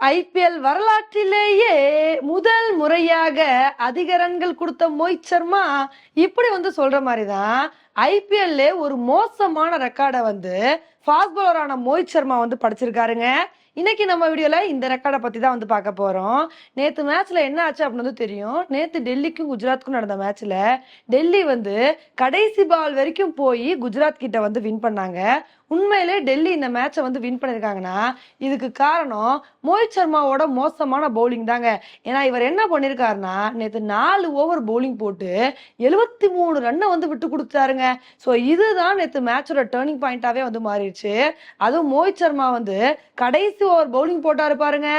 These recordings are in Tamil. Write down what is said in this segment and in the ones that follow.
ஐபிஎல் வரலாற்றிலேயே முதல் முறையாக அதிக ரன்கள் கொடுத்த மோஹித் சர்மா இப்படி வந்து சொல்ற மாதிரி தான் ஐபிஎல்ல ஒரு மோசமான ரெக்கார்டை வந்து ஃபாஸ்ட் பவுலரான மோஹித் சர்மா வந்து படிச்சிருக்காருங்க. இன்னைக்கு நம்ம வீடியோல இந்த ரெக்கார்டை பத்தி தான் வந்து பார்க்க போறோம். நேத்து மேட்ச்ல என்ன ஆச்சு அப்படின்னு வந்து தெரியும். நேத்து டெல்லிக்கும் குஜராத்துக்கும் நடந்த மேட்ச்ல டெல்லி வந்து கடைசி பால் வரைக்கும் போய் குஜராத் கிட்ட வந்து வின் பண்ணாங்க. உண்மையிலே டெல்லி இந்த மேட்சை வந்து வின் பண்ணியிருக்காங்கன்னா இதுக்கு காரணம் மோஹித் சர்மாவோட மோசமான பவுலிங் தாங்க. ஏன்னா இவர் என்ன பண்ணியிருக்காருன்னா நேற்று நாலு ஓவர் பவுலிங் போட்டு எழுபத்தி மூணு ரன்னை வந்து விட்டு கொடுத்தாருங்க ஸோ இதுதான் நேற்று மேட்சோட டேர்னிங் பாயிண்டாகவே வந்து மாறிடுச்சு. அதுவும் மோஹித் சர்மா வந்து கடைசி ஓவர் பவுலிங் போட்டாரு பாருங்க.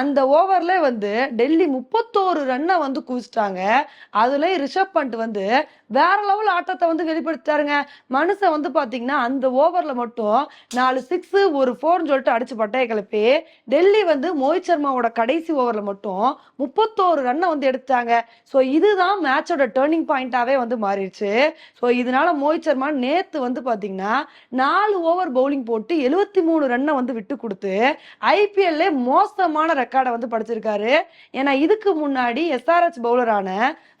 அந்த ஓவரில் வந்து டெல்லி முப்பத்தோரு ரன்னை வந்து குவிச்சிட்டாங்க. அதுல ரிஷப் பண்ட் வந்து வேற லெவல் ஆட்டத்தை வந்து வெளிப்படுத்தாருங்க மனுஷன் வந்து பார்த்தீங்கன்னா அந்த ஓவரில் மட்டும் நாலு சிக்ஸ் ஒரு ஃபோர்னு சொல்லிட்டு அடிச்சு பட்டைய கிளப்பி டெல்லி வந்து மோஹித் சர்மாவோட கடைசி ஓவர்ல மட்டும் முப்பத்தோரு ரன்னை வந்து எடுத்தாங்க ஸோ இதுதான் மேட்சோட டேர்னிங் பாயிண்டாவே வந்து மாறிடுச்சு. ஸோ இதனால மோஹித் சர்மா நேத்து வந்து பாத்தீங்கன்னா நாலு ஓவர் பவுலிங் போட்டு எழுபத்தி மூணு ரன்னை வந்து விட்டு கொடுத்து ஐபிஎல்ல மோசமான ரெக்கார்டை வந்து படிச்சிருக்காரு. ஏன்னா இதுக்கு முன்னாடி எஸ்ஆர்எச் பவுலரான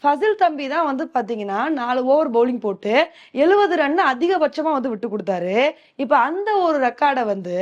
ஃபசில் தம்பி தான் வந்து பாத்தீங்கன்னா நாலு ஓவர் பவுலிங் போட்டு எழுபது ரன் அதிகபட்சமா வந்து விட்டு கொடுத்தாரு. இப்போ அந்த ஒரு ரெக்கார்டை வந்து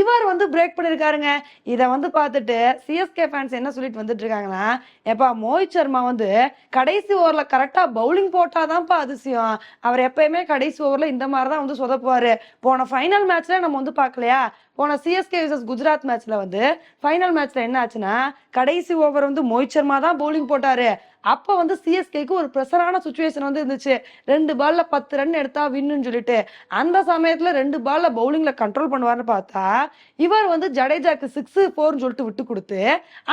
இவர் வந்து பிரேக் பண்ணியிருக்காருங்க இதை வந்து பார்த்துட்டு சிஎஸ்கே ஃபேன்ஸ் என்ன சொல்லிட்டு வந்துட்டு இருக்காங்கன்னா எப்பா மோஹித் சர்மா வந்து கடைசி ஓவரில் கரெக்டாக பவுலிங் போட்டாதான்ப்பா அதிசயம். அவர் எப்பயுமே கடைசி ஓவர்ல இந்த மாதிரி தான் வந்து சொதப்புவார். போன ஃபைனல் மேட்ச்ல நம்ம வந்து பார்க்கலையா? போன சிஎஸ்கே விசஸ் குஜராத் மேட்ச்ல வந்து ஃபைனல் மேட்ச்ல என்ன ஆச்சுன்னா கடைசி ஓவர் வந்து மோஹித் சர்மா தான் பவுலிங் போட்டாரு. அப்ப வந்து சிஎஸ்கேக்கு ஒரு ப்ரெஷரான சுச்சுவேஷன் வந்து இருந்துச்சு. ரெண்டு பால்ல பத்து ரன் எடுத்தா வின்னு சொல்லிட்டு. அந்த சமயத்துல ரெண்டு பால்ல பவுலிங்ல கண்ட்ரோல் பண்ணுவார்னு பார்த்தா இவர் வந்து ஜடேஜாக்கு சிக்ஸ் ஃபோர்னு சொல்லிட்டு விட்டு கொடுத்து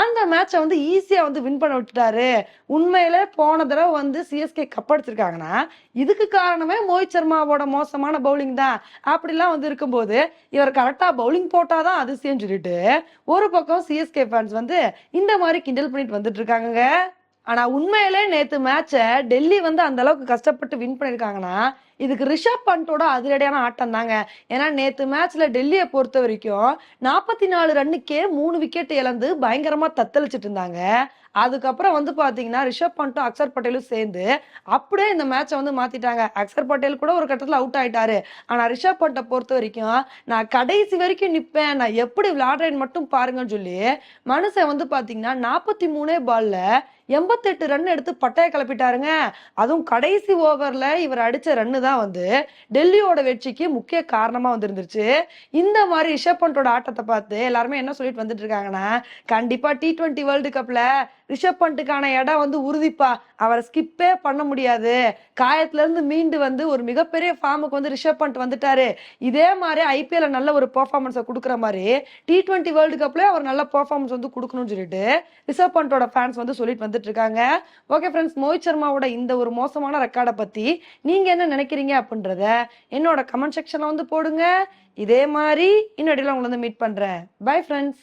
அந்த மேட்சை வந்து ஈஸியா வந்து வின் பண்ண விட்டுட்டாரு. உண்மையில போன தடவை வந்து சிஎஸ்கே கப் அடிச்சிருக்காங்கன்னா இதுக்கு காரணமே மோஹித் சர்மாவோட மோசமான பவுலிங் தான். அப்படிலாம் வந்து இருக்கும்போது இவர் கரெக்டா பவுலிங் போட்டாதான் அதிசயம் சொல்லிட்டு ஒரு பக்கம் சிஎஸ்கே ஃபேன்ஸ் வந்து இந்த மாதிரி கிண்டல் பண்ணிட்டு வந்துட்டு இருக்காங்க ஆனா உண்மையிலே நேத்து மேட்சை டெல்லி வந்து அந்த அளவுக்கு கஷ்டப்பட்டு வின் பண்ணிருக்காங்கன்னா இதுக்கு ரிஷப் பண்டோட அதிரடியான ஆட்டம் தாங்க ஏன்னா நேத்து மேட்ச்ல டெல்லியை பொறுத்த வரைக்கும் நாற்பத்தி நாலு ரன்னுக்கே மூணு விக்கெட் இழந்து பயங்கரமா தத்தளிச்சிட்டு இருந்தாங்க அதுக்கப்புறம் வந்து பாத்தீங்கன்னா ரிஷப் பண்ட்டும் அக்சர் பட்டேலும் சேர்ந்து அப்படியே இந்த மேட்சை வந்து மாத்திட்டாங்க. அக்சர் பட்டேல் கூட ஒரு கட்டத்துல அவுட் ஆயிட்டாரு. ஆனா ரிஷப் பண்ட்டை பொறுத்த வரைக்கும் நான் கடைசி வரைக்கும் நிப்பேன். நான் எப்படி விளையாடுறேன்னு மட்டும் பாருங்கன்னு சொல்லி மனுஷன் வந்து பாத்தீங்கன்னா நாற்பத்தி மூணே பால்ல எண்பத்தெட்டு ரன் எடுத்து பட்டையை கிளப்பிட்டாருங்க. அதுவும் கடைசி ஓவரில் இவர் அடித்த ரன்னு தான் வந்து டெல்லியோட வெற்றிக்கு முக்கிய காரணமாக வந்துருந்துருச்சு. இந்த மாதிரி ரிஷப் பண்டோட ஆட்டத்தை பார்த்து எல்லாருமே என்ன சொல்லிட்டு வந்துட்டு இருக்காங்கன்னா டி ட்வெண்ட்டி வேர்ல்டு கப்பில் ரிஷப் பண்ட்டுக்கான இடம் வந்து உறுதிப்பா. அவரை ஸ்கிப்பே பண்ண முடியாது. காயத்துலேருந்து மீண்டு வந்து ஒரு மிகப்பெரிய ஃபார்முக்கு வந்து ரிஷப் பண்ட் வந்துட்டாரு. இதே மாதிரி ஐபிஎல்ல நல்ல ஒரு பர்ஃபார்மன்ஸை கொடுக்குற மாதிரி டி ட்வெண்ட்டி வேர்ல்டு கப்லேயே அவர் நல்ல பர்ஃபார்மன்ஸ் வந்து கொடுக்கணும்னு சொல்லிட்டு ரிஷப் பண்டோட ஃபேன்ஸ் வந்து சொல்லிட்டு வந்துட்டு இருக்காங்க ஓகே ஃப்ரெண்ட்ஸ் மோஹித் சர்மாவோட இந்த ஒரு மோசமான ரெக்கார்டை பத்தி நீங்க என்ன நினைக்கிறீங்க அப்படின்றத என்னோட கமெண்ட் செக்ஷன்ல வந்து போடுங்க. இதே மாதிரி இன்னொரு உங்களை வந்து மீட் பண்றேன். Bye friends